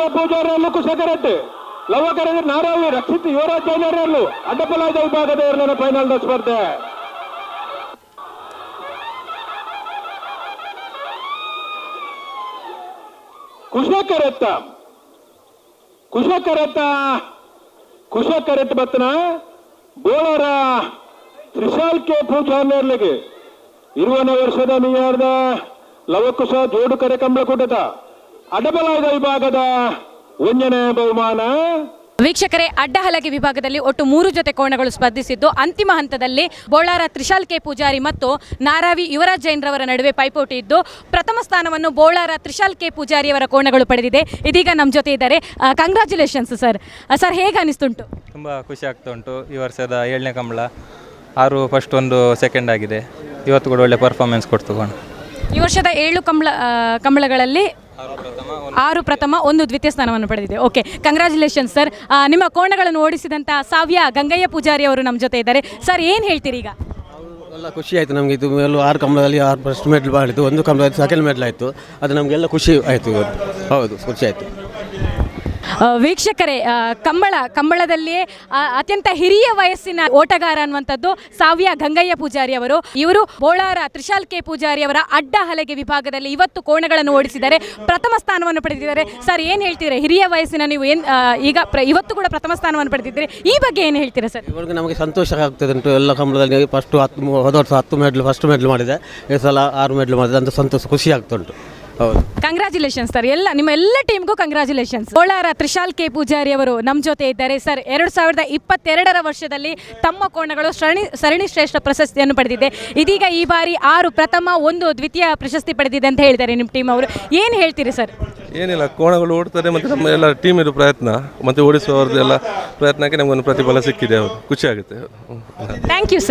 K ಪೂಜಾರಿಯಲ್ಲೂ ಕುಶಕರಟ್ಟು ಲವಕರಿಗೆ ನಾರಾವಿ ರಕ್ಷಿತ್ ಯುವರಾಜ್ ಜೈನರಲ್ಲೂ ಅಡ್ಡಪಲಾದ ಫೈನಲ್ ಸ್ಪರ್ಧೆ. ಕುಶಕರೆತ್ತ ಕುಶಕರತ್ತ ಕುಶಕರೆಟ್ ಬತ್ತನ. ಬೋಳರ ತ್ರಿಶಾಲ್ ಕೆ ಪೂಜಾರ್ನರ್ಲಿಗೆ ಇರುವನ ವರ್ಷದ ನಿಯಾರ್ದ ಲವಕುಶ ಜೋಡು ಕರೆ ಕಂಬಳಕೂಟದ ಅಡಬಲಾದ ವಿಭಾಗದ ಒಂದನೇ ಬಹುಮಾನ. ವೀಕ್ಷಕರೇ ಅಡ್ಡಹಲಗೆ ವಿಭಾಗದಲ್ಲಿ ಒಟ್ಟು ಮೂರು ಜೊತೆ ಕೋಣಗಳು ಸ್ಪರ್ಧಿಸಿದ್ದು ಅಂತಿಮ ಹಂತದಲ್ಲಿ ಬೋಳಾರ ತ್ರಿಶಾಲ್ ಕೆ ಪೂಜಾರಿ ಮತ್ತು ನಾರಾವಿ ಯುವರಾಜ್ ಜೈನ್ರವರ ನಡುವೆ ಪೈಪೋಟಿ ಇದ್ದು ಪ್ರಥಮ ಸ್ಥಾನವನ್ನು ಬೋಳಾರ ತ್ರಿಶಾಲ್ ಕೆ ಪೂಜಾರಿಯವರ ಕೋಣಗಳು ಪಡೆದಿದೆ. ಇದೀಗ ನಮ್ಮ ಜೊತೆ ಇದ್ದಾರೆ ಕಂಗ್ರ್ಯಾಚುಲೇಷನ್ಸ್ ಸರ್. ಸರ್ ಹೇಗೆ ಅನಿಸ್ತುಂಟು ತುಂಬ ಖುಷಿ ಆಗ್ತಾ ಉಂಟು ಈ ವರ್ಷದ ಏಳನೇ ಕಂಬಳ. ಆರು ಫಸ್ಟ್ ಒಂದು ಸೆಕೆಂಡ್ ಆಗಿದೆ. ಇವತ್ತು ಕೂಡ ಒಳ್ಳೆ ಪರ್ಫಾರ್ಮೆನ್ಸ್ ಕೊಡ್ತು ಈ ವರ್ಷದ ಏಳು ಕಂಬಳ ಕಂಬಳಗಳಲ್ಲಿ ಆರು ಪ್ರಥಮ, ಒಂದು ದ್ವಿತೀಯ ಸ್ಥಾನವನ್ನು ಪಡೆದಿದೆ. ಓಕೆ ಕಂಗ್ರ್ಯಾಚುಲೇಷನ್ಸ್ ಸರ್ ನಿಮ್ಮ ಕೋಣಗಳನ್ನು ಓಡಿಸಿದಂಥ ಸಾವ್ಯ ಗಂಗಯ್ಯ ಪೂಜಾರಿ ಅವರು ನಮ್ಮ ಜೊತೆ ಇದ್ದಾರೆ. ಸರ್ ಏನು ಹೇಳ್ತೀರಿ ಈಗ? ಎಲ್ಲ ಖುಷಿ ಆಯಿತು ನಮಗೆ. ಇದು ಎಲ್ಲೂ ಆರು ಕಂಬಳದಲ್ಲಿ ಆರು ಫಸ್ಟ್ ಮೆಡಲ್ ಮಾಡಿದ್ದು, ಒಂದು ಕಂಬಳದಲ್ಲಿ ಸೆಕೆಂಡ್ ಮೆಡಲ್ ಆಯಿತು. ಅದು ನಮಗೆಲ್ಲ ಖುಷಿ ಆಯಿತು. ಹೌದು, ಖುಷಿ ಆಯಿತು. ವೀಕ್ಷಕರೇ ಕಂಬಳ, ಕಂಬಳದಲ್ಲಿಯೇ ಅತ್ಯಂತ ಹಿರಿಯ ವಯಸ್ಸಿನ ಓಟಗಾರ ಅನ್ನುವಂಥದ್ದು ಸಾವ್ಯ ಗಂಗಯ್ಯ ಪೂಜಾರಿ ಅವರು. ಇವರು ಬೋಳಾರ ತ್ರಿಶಾಲ್ ಕೆ ಪೂಜಾರಿ ಅವರ ಅಡ್ಡ ಹಲಗೆ ವಿಭಾಗದಲ್ಲಿ ಇವತ್ತು ಕೋಣಗಳನ್ನು ಓಡಿಸಿದ್ದಾರೆ. ಪ್ರಥಮ ಸ್ಥಾನವನ್ನು ಪಡೆದಿದ್ದಾರೆ. ಸರ್, ಏನು ಹೇಳ್ತೀರಾ? ಹಿರಿಯ ವಯಸ್ಸಿನ ನೀವು ಏನು ಈಗ ಇವತ್ತು ಕೂಡ ಪ್ರಥಮ ಸ್ಥಾನವನ್ನು ಪಡೆದಿದ್ದೀರಿ. ಈ ಬಗ್ಗೆ ಏನು ಹೇಳ್ತೀರಾ ಸರ್? ಇವರಿಗೆ ನಮಗೆ ಸಂತೋಷ ಆಗ್ತದೆ ಉಂಟು. ಎಲ್ಲ ಕಂಬಳದಲ್ಲಿ ಫಸ್ಟು ಹತ್ತು ಹೋದ ವರ್ಷ ಹತ್ತು ಮೆಡ್ಲು ಫಸ್ಟ್ ಮೆಡ್ಲು ಮಾಡಿದೆ. ಈ ಸಲ ಆರು ಮೆಡ್ಲು ಮಾಡಿದೆ. ಅಂತ ಸಂತೋಷ, ಖುಷಿ ಆಗ್ತುಂಟು. ಹೌದು. ಕಂಗ್ರ್ಯಾಚುಲೇಷನ್ಸ್ ಸರ್ ಎಲ್ಲ ನಿಮ್ಮ ಎಲ್ಲ ಟೀಮ್ಗೂ ಕಂಗ್ರಾಚುಲೇಷನ್ಸ್ ಕೋಲಾರ ತ್ರಿಶಾಲ್ ಕೆ ಪೂಜಾರಿ ಅವರು ನಮ್ಮ ಜೊತೆ ಇದ್ದಾರೆ ಸರ್ ಎರಡು ಸಾವಿರದ ಇಪ್ಪತ್ತೆರಡರ ವರ್ಷದಲ್ಲಿ ತಮ್ಮ ಕೋಣಗಳು ಸರಣಿ ಸರಣಿ ಶ್ರೇಷ್ಠ ಪ್ರಶಸ್ತಿಯನ್ನು ಪಡೆದಿದೆ. ಇದೀಗ ಈ ಬಾರಿ ಆರು ಪ್ರಥಮ ಒಂದು ದ್ವಿತೀಯ ಪ್ರಶಸ್ತಿ ಪಡೆದಿದೆ ಅಂತ ಹೇಳಿದ್ದಾರೆ ನಿಮ್ಮ ಟೀಮ್ ಅವರು. ಏನು ಹೇಳ್ತೀರಿ ಸರ್ ಏನಿಲ್ಲ ಕೋಣಗಳು ಓಡ್ತಾರೆ ಮತ್ತು ನಮ್ಮ ಎಲ್ಲ ಟೀಮ್ ಇರೋ ಪ್ರಯತ್ನ. ಮತ್ತು ಓಡಿಸುವವ್ರದ್ದೆಲ್ಲ ಪ್ರಯತ್ನಕ್ಕೆ ನಮಗೊಂದು ಪ್ರತಿಫಲ ಸಿಕ್ಕಿದೆ. ಅವರು ಖುಷಿ ಆಗುತ್ತೆ. Thank you sir